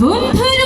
বন্ধুর